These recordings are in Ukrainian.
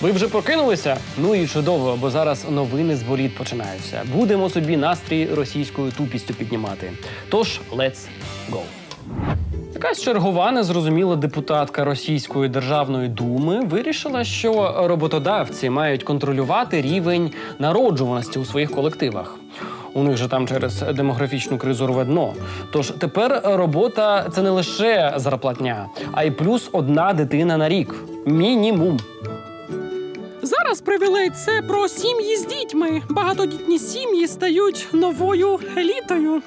Ви вже прокинулися? Ну і чудово, бо зараз новини з боліт починаються. Будемо собі настрій російською тупістю піднімати. Тож, let's go! Якась чергова незрозуміла депутатка Російської державної думи вирішила, що роботодавці мають контролювати рівень народжуваності у своїх колективах. У них же там через демографічну кризу рве дно. Тож тепер робота це не лише зарплатня, а й плюс одна дитина на рік. Мінімум. Зараз привілей це про сім'ї з дітьми. Багатодітні сім'ї стають новою елітою.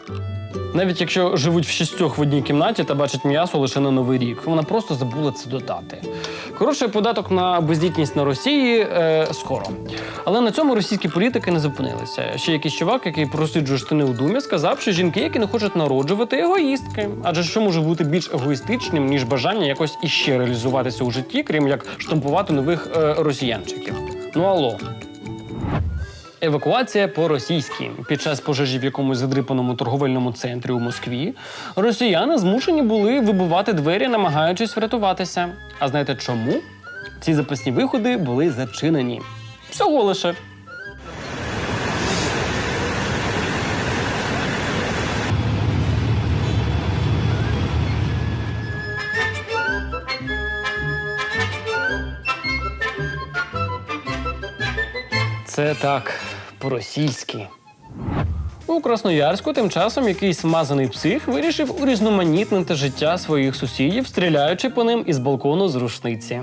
Навіть якщо живуть в шістьох в одній кімнаті та бачать м'ясо лише на новий рік, вона просто забула це додати. Коротше, податок на бездітність на Росії е, скоро. Але на цьому російські політики не зупинилися. Ще якийсь чувак, який просиджує штани у думі, сказав, що жінки, які не хочуть народжувати, егоїстки. Адже що може бути більш егоїстичним, ніж бажання якось іще реалізуватися у житті, крім як штампувати нових е, росіянчиків. Ну алло. Евакуація по-російськи під час пожежі в якомусь задрипаному торговельному центрі у Москві росіяни змушені були вибивати двері, намагаючись врятуватися. А знаєте чому? Ці запасні виходи були зачинені. Всього лише. Це так по-російськи. У Красноярську тим часом якийсь мазаний псих вирішив урізноманітнити життя своїх сусідів, стріляючи по ним із балкону з рушниці.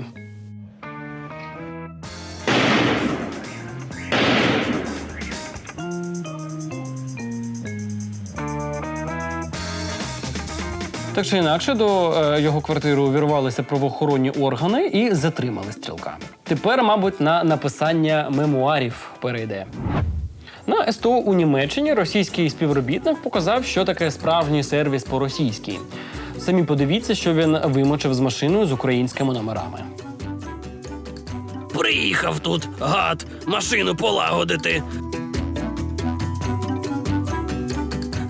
Так чи інакше, до е, його квартири увірвалися правоохоронні органи і затримали стрілка. Тепер, мабуть, на написання мемуарів перейде. На СТО у Німеччині російський співробітник показав, що таке справжній сервіс по-російськи. Самі подивіться, що він вимочив з машиною з українськими номерами. Приїхав тут, гад, машину полагодити.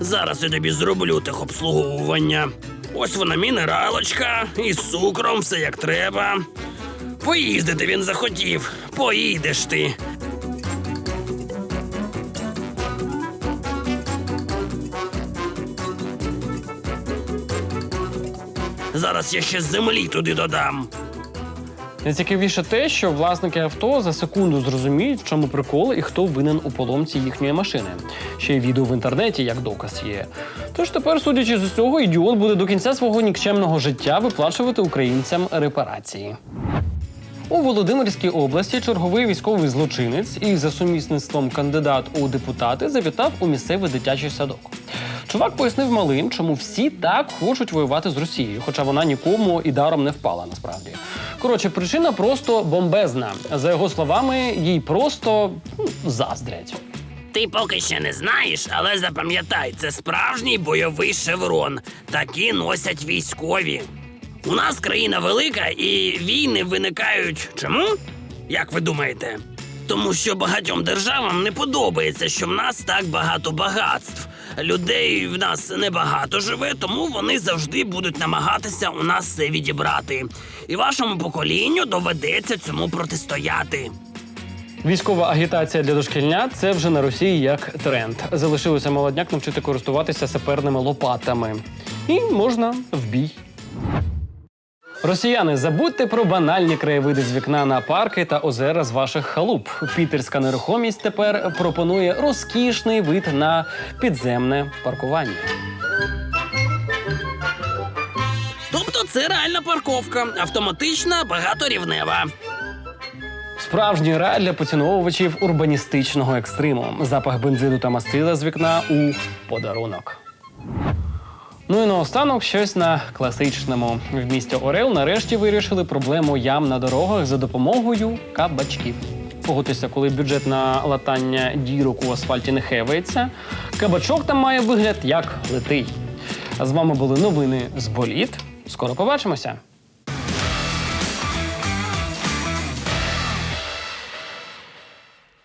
Зараз я тобі зроблю техобслуговування. Ось вона мінералочка із цукром, все як треба. Поїздити він захотів. Поїдеш ти. Зараз я ще землі туди додам. Найцікавіше те, що власники авто за секунду зрозуміють, в чому прикол і хто винен у поломці їхньої машини. Ще й відео в інтернеті як доказ є. Тож тепер, судячи з усього, ідіот буде до кінця свого нікчемного життя виплачувати українцям репарації. У Володимирській області черговий військовий злочинець і за сумісництвом кандидат у депутати завітав у місцевий дитячий садок. Чувак пояснив малим, чому всі так хочуть воювати з Росією, хоча вона нікому і даром не впала насправді. Коротше, причина просто бомбезна. За його словами, їй просто ну, заздрять. Ти поки ще не знаєш, але запам'ятай, це справжній бойовий шеврон. Такі носять військові. У нас країна велика і війни виникають. Чому? Як ви думаєте? Тому що багатьом державам не подобається, що в нас так багато багатств. Людей в нас небагато живе, тому вони завжди будуть намагатися у нас все відібрати. І вашому поколінню доведеться цьому протистояти. Військова агітація для дошкільнят це вже на Росії як тренд. Залишилося молодняк навчити користуватися саперними лопатами. І можна в бій. Росіяни, забудьте про банальні краєвиди з вікна на парки та озера з ваших халуп. Пітерська нерухомість тепер пропонує розкішний вид на підземне паркування. Тобто це реальна парковка, автоматична, багаторівнева. Справжній рай для поціновувачів урбаністичного екстриму. Запах бензину та мастила з вікна у подарунок. Ну і наостанок щось на класичному. В місті Орел нарешті вирішили проблему ям на дорогах за допомогою кабачків. Погодьтеся, коли бюджет на латання дірок у асфальті не хевається, кабачок там має вигляд як литий. А з вами були новини з боліт. Скоро побачимося.